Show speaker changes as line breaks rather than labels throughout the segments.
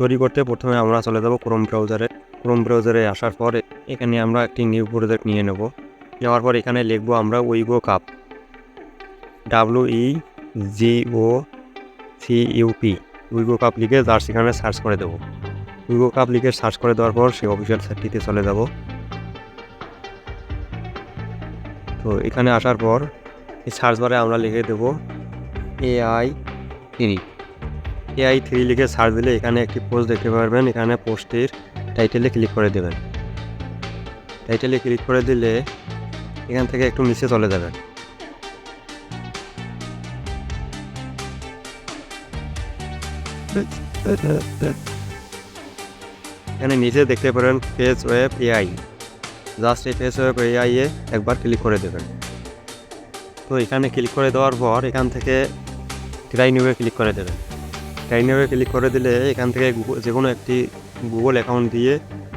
তৈরি করতে প্রথমে আমরা চলে যাব ক্রোম ব্রাউজারে ক্রোম ব্রাউজারে আসার পরে এখানে আমরা একটি নিউ প্রজেক্ট নিয়ে নেব। নেওয়ার পর এখানে লিখব আমরা wego cup W E G O C U P wego cup লিখে যার সেখানে সার্চ করে দেবো। উইগো কাপ লিখে সার্চ করে দেওয়ার পর সেই অফিসিয়াল সাইটটিতে চলে যাব। তো এখানে আসার পর এই সার্চ বারে আমরা লিখে দেবো এআই থ্রি এআই থ্রি লিখে সার্চ দিলে এখানে একটি পোস্ট দেখতে পারবেন। এখানে পোস্টটির টাইটেলে ক্লিক করে দেবেন। টাইটেলে ক্লিক করে দিলে এখান থেকে একটু নিচে চলে যাবেন। এখানে নিচে দেখতে পারেন ফেস ওয়েব এআই জাস্ট এই ফেস ওয়েব এআই এ একবার ক্লিক করে দেবেন। তো এখানে ক্লিক করে দেওয়ার পর এখান থেকে ট্রাই নিউয়ে ক্লিক করে দেবেন। নিউয়ে ক্লিক করে দিলে এখান থেকে যে কোনো একটি গুগল অ্যাকাউন্ট দিয়ে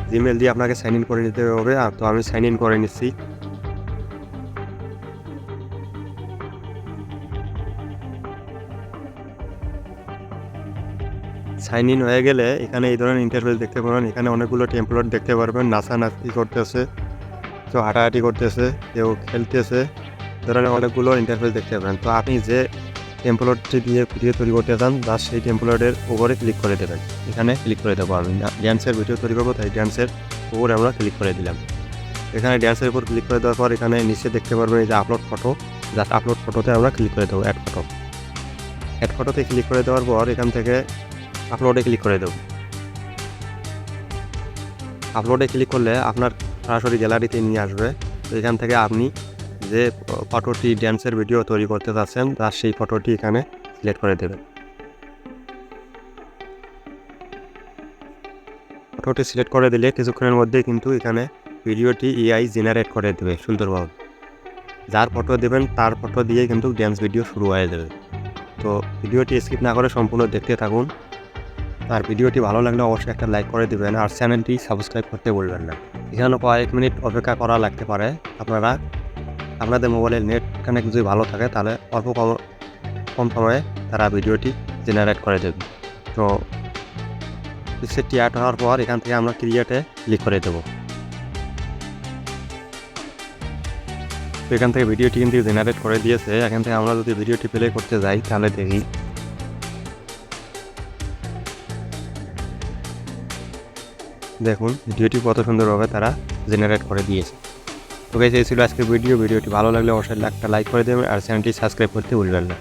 জিমেল দিয়ে আপনাকে সাইন ইন করে নিতে হবে। তো আমি সাইন ইন করে নিচ্ছি। সাইন ইন হয়ে গেলে এখানে এই ধরনের ইন্টারফেস দেখতে পাবেন এখানে অনেকগুলো টেম্পলেট দেখতে পারবেন। নাচানাচি করতেছে কেউ হাঁটাহাঁটি করতেছে, কেউ খেলতেছে ধরনের অনেকগুলো ইন্টারফেস দেখতে পাবেন তো আপনি যে টেম্পলেটটি দিয়ে ভিডিও তৈরি করতে চান তার সেই টেম্পলেটের উপরে ক্লিক করে দেবেন। এখানে ক্লিক করে দেবো আমি। ড্যান্সের ভিডিও তৈরি করব, তাই ড্যান্সের উপরে আমরা ক্লিক করে দিলাম। এখানে ড্যান্সের উপর ক্লিক করে দেওয়ার পর এখানে নিচে দেখতে পারবেন এই যে আপলোড ফটো জাস্ট আপলোড ফটোতে আমরা ক্লিক করে দেবো অ্যাড ফটো অ্যাড ফটোতে ক্লিক করে দেওয়ার পর এখান থেকে আপলোডে ক্লিক করে দেবো। আপলোডে ক্লিক করলে আপনার সরাসরি গ্যালারিতে নিয়ে আসবে। তো এখান থেকে আপনি যে ফটোটি ড্যান্সের ভিডিও তৈরি করতে চাচ্ছেন তার সেই ফটোটি এখানে সিলেক্ট করে দেবেন। ফটোটি সিলেক্ট করে দিলে কিছুক্ষণের মধ্যে কিন্তু এখানে ভিডিওটি এআই জেনারেট করে দেবে সুন্দরভাবে। যার ফটো দেবেন, তার ফটো দিয়ে কিন্তু ড্যান্স ভিডিও শুরু হয়ে যাবে। তো ভিডিওটি স্কিপ না করে সম্পূর্ণ দেখতে থাকুন। আর ভিডিওটি ভালো লাগলে অবশ্যই একটা লাইক করে দেবেন। আর চ্যানেলটি সাবস্ক্রাইব করতে বলবেন না। এখানে কয়েক মিনিট অপেক্ষা করা লাগতে পারে। আপনারা আপনাদের মোবাইলের নেট কানেক্ট যদি ভালো থাকে, তাহলে অল্প কম কম সময়ে তারা ভিডিওটি জেনারেট করে দেবে। তো সেটটি অ্যাড হওয়ার পর এখান থেকে আমরা ক্রিয়েটে ক্লিক করে দেবো। তো এখান থেকে ভিডিওটি কিন্তু জেনারেট করে দিয়েছে। এখান থেকে আমরা যদি ভিডিওটি প্লে করতে যাই, তাহলে দেখি। দেখুন, ভিডিওটি কত সুন্দরভাবে তারা জেনারেট করে দিয়েছে। তো গাইজ এই ছিল আজকের ভিডিও ভিডিওটি ভালো লাগলে অবশ্যই একটা লাইক করে দেবেন আর চ্যানেলটি সাবস্ক্রাইব করতে ভুলবেন না।